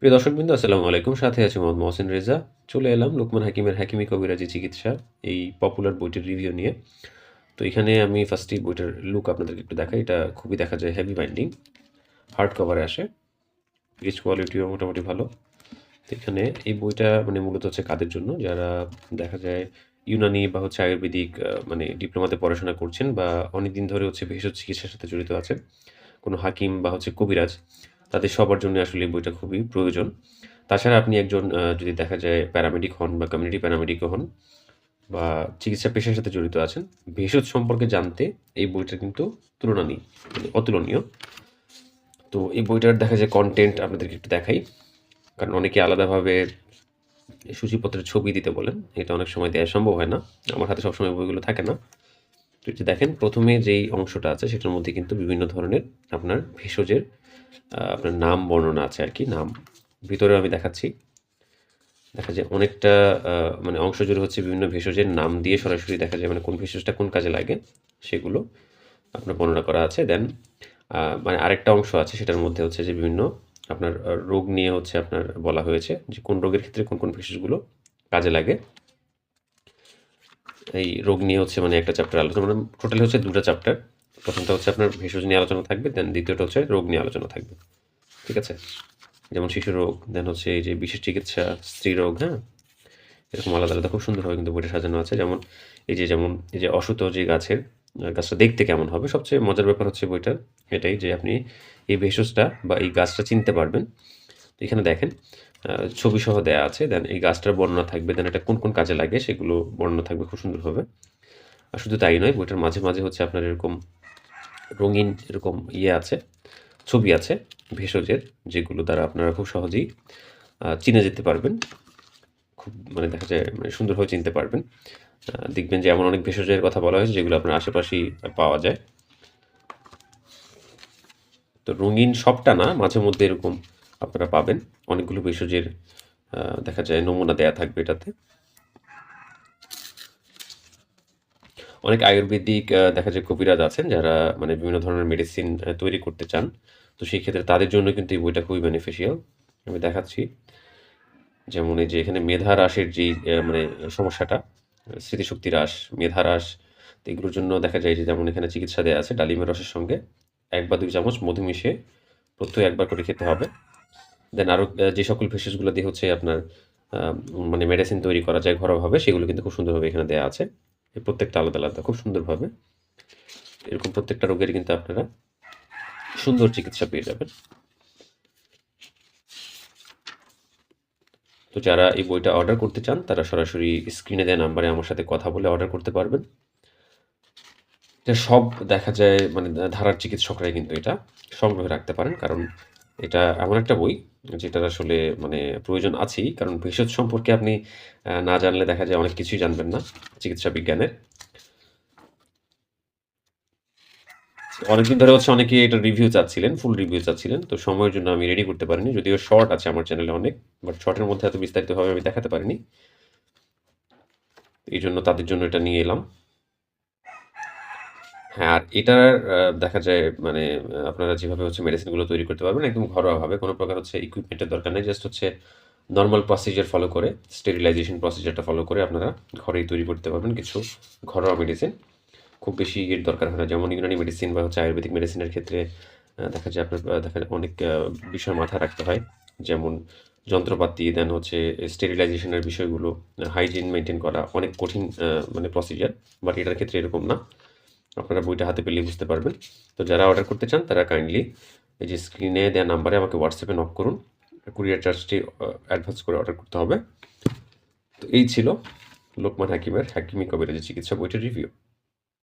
প্রিয় দর্শকবৃন্দ, আসসালামু আলাইকুম। সাথে আছে মোহাম্মদ মহসিন রেজা। চলে এলাম লোকমান হাকিমের হাকিমি কবিরাজি চিকিৎসা, এই পপুলার বইটির রিভিউ নিয়ে। তো এখানে আমি ফার্স্টেই বইটার লুক আপনাদেরকে একটু দেখাই। এটা খুবই দেখা যায় হেভি বাইন্ডিং হার্ড কভারে আসে। পেজ কোয়ালিটিও মোটামুটি ভালো। তো এখানে এই বইটা মানে মূলত হচ্ছে কাদের জন্য? যারা দেখা যায় ইউনানি বা হচ্ছে আয়ুর্বেদিক মানে ডিপ্লোমাতে পড়াশোনা করছেন বা অনেক দিন ধরে হচ্ছে ভেষজ চিকিৎসার সাথে জড়িত আছেন, কোনো হাকিম বা হচ্ছে কবিরাজ তাদের সবার জন্য আসলে এই বইটা খুবই প্রয়োজন। তাছাড়া আপনি একজন যদি দেখা যায় প্যারামেডিক হন বা কমিউনিটি প্যারামেডিক হন বা চিকিৎসা পেশার সাথে জড়িত আছেন, ভেষজ সম্পর্কে জানতে এই বইটা কিন্তু তুলনা নেই মানে অতুলনীয়। তো এই বইটার দেখা যায় কন্টেন্ট আপনাদেরকে একটু দেখাই, কারণ অনেকে আলাদাভাবে সূচিপত্রের ছবি দিতে বলেন, এটা অনেক সময় দেওয়া সম্ভব হয় না। আমার হাতে সবসময় বইগুলো থাকে না। তো যে দেখেন, প্রথমে যেই অংশটা আছে সেটার মধ্যে কিন্তু বিভিন্ন ধরনের আপনার ভেষজের আপনার নাম বর্ণনা আছে আর কি, নাম। ভিতরে আমি দেখাচ্ছি। দেখা যায় অনেকটা মানে অংশ জুড়ে হচ্ছে বিভিন্ন ভেষজের নাম দিয়ে সরাসরি দেখা যায় মানে কোন ভেষজটা কোন কাজে লাগে, সেগুলো আপনার বর্ণনা করা আছে। দেন মানে আরেকটা অংশ আছে সেটার মধ্যে হচ্ছে যে বিভিন্ন আপনার রোগ নিয়ে হচ্ছে আপনার বলা হয়েছে যে কোন রোগের ক্ষেত্রে কোন কোন ভেষজগুলো কাজে লাগে। এই রোগ নিয়ে হচ্ছে মানে একটা চ্যাপ্টার আলোচনা মানে টোটালি হচ্ছে দুটো চ্যাপ্টার প্রথমটা হচ্ছে আপনার ভেষজ নিয়ে আলোচনা থাকবে দেন দ্বিতীয়টা হচ্ছে রোগ নিয়ে আলোচনা থাকবে। ঠিক আছে? যেমন শিশু রোগ দেন হচ্ছে এই যে বিশেষ চিকিৎসা, স্ত্রী রোগ হ্যাঁ? এরকম আলাদা আলাদা, খুব সুন্দরভাবে কিন্তু বইটা সাজানো আছে। যেমন এই যে, যেমন এই যে অসুত যে গাছের গাছটা দেখতে কেমন হবে? সবচেয়ে মজার ব্যাপার হচ্ছে বইটার এটাই যে আপনি এই ভেষজটা বা এই গাছটা চিনতে পারবেন। এখানে দেখেন ছবি সহ দেয়া আছে। দেন এই গাছটার বর্ণনা থাকবে দেন এটা কোন কোন কাজে লাগে সেগুলো বর্ণনা থাকবে, খুব সুন্দরভাবে আর শুধু তাই নয়, বইটার মাঝে মাঝে হচ্ছে আপনার এরকম রঙিন এরকম ইয়ে আছে, ছবি আছে, ভেষজের, যেগুলো দ্বারা আপনারা খুব সহজেই চিনে যেতে পারবেন। খুব মানে দেখা যায় মানে সুন্দরভাবে চিনতে পারবেন। দেখবেন যে এমন অনেক ভেষজের কথা বলা হয়েছে যেগুলো আপনার আশেপাশেই পাওয়া যায়। তো রঙিন সবটা না, মাঝে মধ্যে এরকম আপনারা পাবেন। অনেকগুলো ভেষজের দেখা যায় নমুনা দেয়া থাকবে এটাতে। অনেক আয়ুর্বেদিক দেখা যায় কবিরাজ আছেন যারা মানে বিভিন্ন ধরনের মেডিসিন তৈরি করতে চান। তো সেই ক্ষেত্রে তাদের জন্য কিন্তু এই বইটা খুবই বেনিফিশিয়াল আমি দেখাচ্ছি। যেমন এই যে এখানে মেধা হ্রাসের আহ, মানে সমস্যাটা স্মৃতিশক্তি হ্রাস মেধা হ্রাস তো এগুলোর জন্য দেখা যায় যে যেমন এখানে চিকিৎসা দেওয়া আছে ডালিমের রসের সঙ্গে। এক বা দুই চামচ মধু মিশিয়ে প্রত্যেক একবার করে খেতে হবে। দেন আরও যে সকল ভেষজগুলো দিয়ে হচ্ছে আপনার মানে মেডিসিন তৈরি করা যায় ঘরোয়াভাবে, সেগুলো কিন্তু খুব সুন্দরভাবে এখানে দেওয়া আছে। প্রত্যেকটা আলাদা আলাদা, খুব সুন্দরভাবে। এরকম প্রত্যেকটা রোগের কিন্তু আপনারা সুন্দর চিকিৎসা পেয়ে যাবেন। তো যারা এই বইটা অর্ডার করতে চান, তারা সরাসরি স্ক্রিনে দেওয়া নাম্বারে আমার সাথে কথা বলে অর্ডার করতে পারবেন। এটা সব দেখা যায় মানে ধারার চিকিৎসকরাই কিন্তু এটা সংগ্রহে রাখতে পারেন, কারণ এটা এমন একটা বই যেটার আসলে মানে প্রয়োজন আছেই, কারণ ভেষজ সম্পর্কে আপনি না জানলে দেখা যায় অনেক কিছুই জানবেন না চিকিৎসা বিজ্ঞানের। অনেকদিন ধরে হচ্ছে অনেকে এটা রিভিউ চাচ্ছিলেন ফুল রিভিউ চাচ্ছিলেন, তো সময়ের জন্য আমি রেডি করতে পারিনি, যদিও শর্ট আছে আমার চ্যানেলে অনেক বাট শর্টের মধ্যে এত বিস্তারিতভাবে আমি দেখাতে পারিনি। এই জন্য তাদের জন্য এটা নিয়ে এলাম। হ্যাঁ আর এটার দেখা যায় মানে আপনারা যেভাবে হচ্ছে মেডিসিনগুলো তৈরি করতে পারবেন একদম ঘরোয়াভাবে, কোনো প্রকার হচ্ছে ইকুইপমেন্টের দরকার নেই জাস্ট হচ্ছে নর্মাল প্রসিজার ফলো করে স্টেরিলাইজেশন প্রসিজারটা ফলো করে আপনারা ঘরেই তৈরি করতে পারবেন কিছু ঘরোয়া মেডিসিন খুব বেশি এর দরকার হয় না, যেমন ইউনানি মেডিসিন বা হচ্ছে আয়ুর্বেদিক মেডিসিনের ক্ষেত্রে দেখা যায় আপনার দেখা যায় অনেক বিষয় মাথায় রাখতে হয়, যেমন যন্ত্রপাতি দেন হচ্ছে স্টেরিলাইজেশনের বিষয়গুলো হাইজিন মেনটেন করা অনেক কঠিন মানে প্রসিজার বাট এটার ক্ষেত্রে এরকম না। আপনারা বইটা হাতে পেলেই বুঝতে পারবেন। তো যারা অর্ডার করতে চান, তারা কাইন্ডলি এই যে স্ক্রিনে দেওয়া নাম্বারে আমাকে হোয়াটসঅ্যাপে নক করুন। কুরিয়ার চার্জটি অ্যাডভান্স করে অর্ডার করতে হবে। তো এই ছিল লোকমান হাকিমের হাকিমি কবিরাজি চিকিৎসা বইটির রিভিউ